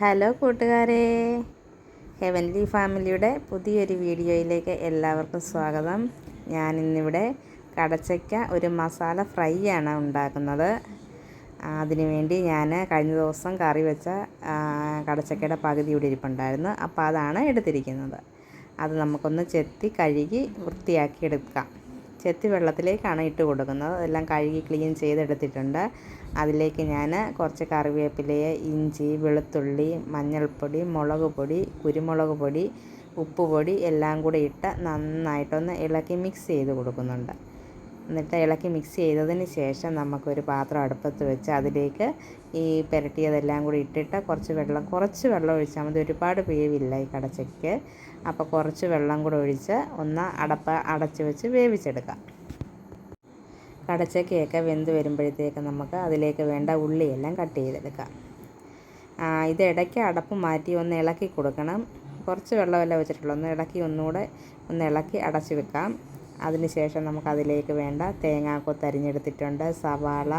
Hello കൂട്ടുകാരെ. Heavenly ഫാമിലിയുടെ പുതിയൊരു വീഡിയോയിലേക്ക് എല്ലാവർക്കും സ്വാഗതം. ഞാൻ ഇന്നിവിടെ കടച്ചയ്ക്ക ഒരു മസാല ഫ്രൈ ആണ് ഉണ്ടാക്കുന്നത് അതിനുവേണ്ടി ഞാൻ കഴിഞ്ഞ ദിവസം കറി വെച്ച കടച്ചക്കയുടെ പകുതി ഇവിടെ ഇരിപ്പുണ്ടായിരുന്നു. അപ്പോൾ അതാണ് എടുത്തിരിക്കുന്നത്. അത് നമുക്കൊന്ന് ചെത്തി കഴുകി വൃത്തിയാക്കി എടുക്കാം ചെത്തി വെള്ളത്തിലേക്കാണ് ഇട്ട് കൊടുക്കുന്നത്. അതെല്ലാം കഴുകി ക്ലീൻ ചെയ്തെടുത്തിട്ടുണ്ട്. അതിലേക്ക് ഞാൻ കുറച്ച് കറിവേപ്പിലയെ ഇഞ്ചി വെളുത്തുള്ളി മഞ്ഞൾപ്പൊടി മുളക് പൊടി കുരുമുളക് പൊടി ഉപ്പ് പൊടി എല്ലാം കൂടി ഇട്ട് നന്നായിട്ടൊന്ന് ഇളക്കി മിക്സ് ചെയ്ത് കൊടുക്കുന്നുണ്ട്. എന്നിട്ട് ഇളക്കി മിക്സ് ചെയ്തതിന് ശേഷം നമുക്കൊരു പാത്രം അടുപ്പത്ത് വെച്ച് അതിലേക്ക് ഈ പുരട്ടിയതെല്ലാം കൂടി ഇട്ടിട്ട് കുറച്ച് വെള്ളം കുറച്ച് വെള്ളം ഒഴിച്ചാൽ മതി. ഒരുപാട് വേവില്ല ഈ കടച്ചയ്ക്ക് അപ്പോൾ കുറച്ച് വെള്ളം കൂടെ ഒഴിച്ച് ഒന്ന് അടപ്പ അടച്ച് വെച്ച് വേവിച്ചെടുക്കാം. കടച്ചക്കയൊക്കെ വെന്ത് വരുമ്പോഴത്തേക്ക് നമുക്ക് അതിലേക്ക് വേണ്ട ഉള്ളിയെല്ലാം കട്ട് ചെയ്തെടുക്കാം. ഇത് ഇടയ്ക്ക് അടപ്പ് മാറ്റി ഒന്ന് ഇളക്കി കൊടുക്കണം. കുറച്ച് വെള്ളമെല്ലാം വെച്ചിട്ടുള്ളൂ ഒന്ന് ഇളക്കി ഒന്നുകൂടെ ഒന്ന് ഇളക്കി അടച്ച് വെക്കാം. അതിനുശേഷം നമുക്കതിലേക്ക് വേണ്ട. തേങ്ങാക്കൊത്ത് അരിഞ്ഞെടുത്തിട്ടുണ്ട്. സവാള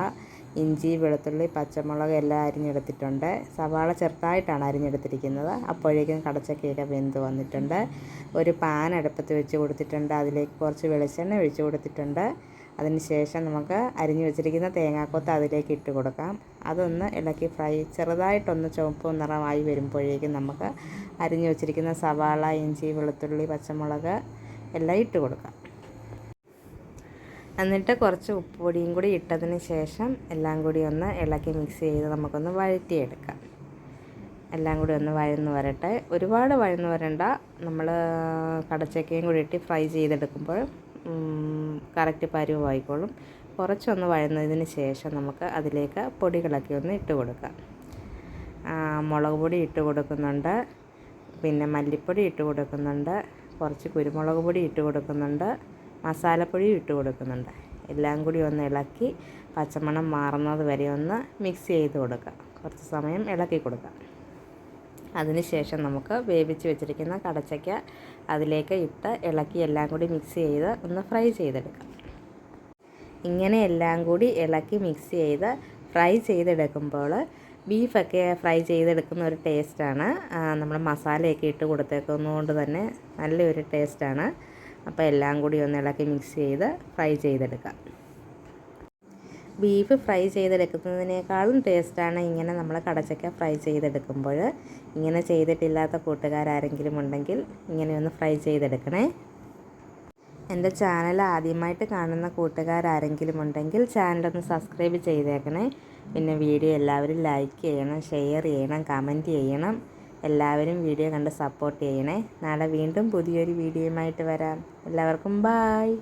ഇഞ്ചി വെളുത്തുള്ളി പച്ചമുളക് എല്ലാം അരിഞ്ഞെടുത്തിട്ടുണ്ട്. സവാള ചെറുതായിട്ടാണ് അരിഞ്ഞെടുത്തിരിക്കുന്നത്. അപ്പോഴേക്കും കടച്ചക്കയൊക്കെ വെന്ത് വന്നിട്ടുണ്ട്. ഒരു പാൻ അടുപ്പത്ത് വെച്ച് കൊടുത്തിട്ടുണ്ട്. അതിലേക്ക് കുറച്ച് വെളിച്ചെണ്ണ ഒഴിച്ച് കൊടുത്തിട്ടുണ്ട്. അതിനുശേഷം നമുക്ക് അരിഞ്ഞു വെച്ചിരിക്കുന്ന തേങ്ങാക്കൊത്ത് അതിലേക്ക് ഇട്ട് കൊടുക്കാം. അതൊന്ന് ഇളക്കി ഫ്രൈ ചെറുതായിട്ടൊന്ന് ചുവപ്പ് നിറമായി വരുമ്പോഴേക്കും നമുക്ക് അരിഞ്ഞു വെച്ചിരിക്കുന്ന സവാള ഇഞ്ചി വെളുത്തുള്ളി പച്ചമുളക് എല്ലാം ഇട്ട് കൊടുക്കാം. എന്നിട്ട് കുറച്ച് ഉപ്പുപൊടിയും കൂടി ഇട്ടതിന് ശേഷം എല്ലാം കൂടി ഒന്ന് ഇളക്കി മിക്സ് ചെയ്ത് നമുക്കൊന്ന് വഴറ്റിയെടുക്കാം. എല്ലാം കൂടി ഒന്ന് വഴന്ന് വരട്ടെ. ഒരുപാട് വഴന്ന് വരണ്ട. നമ്മൾ കടച്ചക്കയും കൂടി ഇട്ട് ഫ്രൈ ചെയ്തെടുക്കുമ്പോൾ കറക്റ്റ് പരുവായിക്കോളും കുറച്ചൊന്ന് വഴന്നതിന് ശേഷം നമുക്ക് അതിലേക്ക് പൊടികളൊക്കെ ഒന്ന് ഇട്ട് കൊടുക്കാം. മുളക് പൊടി ഇട്ട് കൊടുക്കുന്നുണ്ട്. പിന്നെ മല്ലിപ്പൊടി ഇട്ട് കൊടുക്കുന്നുണ്ട്. കുറച്ച് കുരുമുളക് പൊടി ഇട്ട് കൊടുക്കുന്നുണ്ട്. മസാലപ്പൊടി ഇട്ട് കൊടുക്കുന്നുണ്ട്. എല്ലാം കൂടി ഒന്ന് ഇളക്കി പച്ചമണം മാറുന്നത് വരെ ഒന്ന് മിക്സ് ചെയ്ത് കൊടുക്കുക. കുറച്ച് സമയം ഇളക്കി കൊടുക്കാം അതിനുശേഷം നമുക്ക് വേവിച്ച് വെച്ചിരിക്കുന്ന കടച്ചയ്ക്ക അതിലേക്ക് ഇട്ട് ഇളക്കി എല്ലാം കൂടി മിക്സ് ചെയ്ത് ഒന്ന് ഫ്രൈ ചെയ്തെടുക്കാം. ഇങ്ങനെ എല്ലാം കൂടി ഇളക്കി മിക്സ് ചെയ്ത് ഫ്രൈ ചെയ്തെടുക്കുമ്പോൾ ബീഫൊക്കെ ഫ്രൈ ചെയ്തെടുക്കുന്ന ഒരു ടേസ്റ്റാണ് നമ്മൾ മസാലയൊക്കെ ഇട്ട് കൊടുത്തേക്കുന്നതുകൊണ്ട് തന്നെ നല്ലൊരു ടേസ്റ്റാണ് അപ്പോൾ എല്ലാം കൂടി ഒന്ന് ഇളക്കി മിക്സ് ചെയ്ത് ഫ്രൈ ചെയ്തെടുക്കാം. ബീഫ് ഫ്രൈ ചെയ്തെടുക്കുന്നതിനേക്കാളും ടേസ്റ്റാണ് ഇങ്ങനെ നമ്മൾ കടച്ചക്ക ഫ്രൈ ചെയ്തെടുക്കുമ്പോൾ. ഇങ്ങനെ ചെയ്തിട്ടില്ലാത്ത കൂട്ടുകാരാരെങ്കിലും ഉണ്ടെങ്കിൽ ഇങ്ങനെ ഒന്ന് ഫ്രൈ ചെയ്തെടുക്കണേ. എന്റെ ചാനൽ ആദ്യമായിട്ട് കാണുന്ന കൂട്ടുകാരാരെങ്കിലും ഉണ്ടെങ്കിൽ ചാനലൊന്ന് സബ്സ്ക്രൈബ് ചെയ്തേക്കണേ. പിന്നെ വീഡിയോ എല്ലാവരും ലൈക്ക് ചെയ്യണം ഷെയർ ചെയ്യണം കമന്റ് ചെയ്യണം. എല്ലാവരും വീഡിയോ കണ്ട് സപ്പോർട്ട് ചെയ്യണേ. നാളെ വീണ്ടും പുതിയൊരു വീഡിയോയുമായിട്ട് വരാം. എല്ലാവർക്കും ബായ്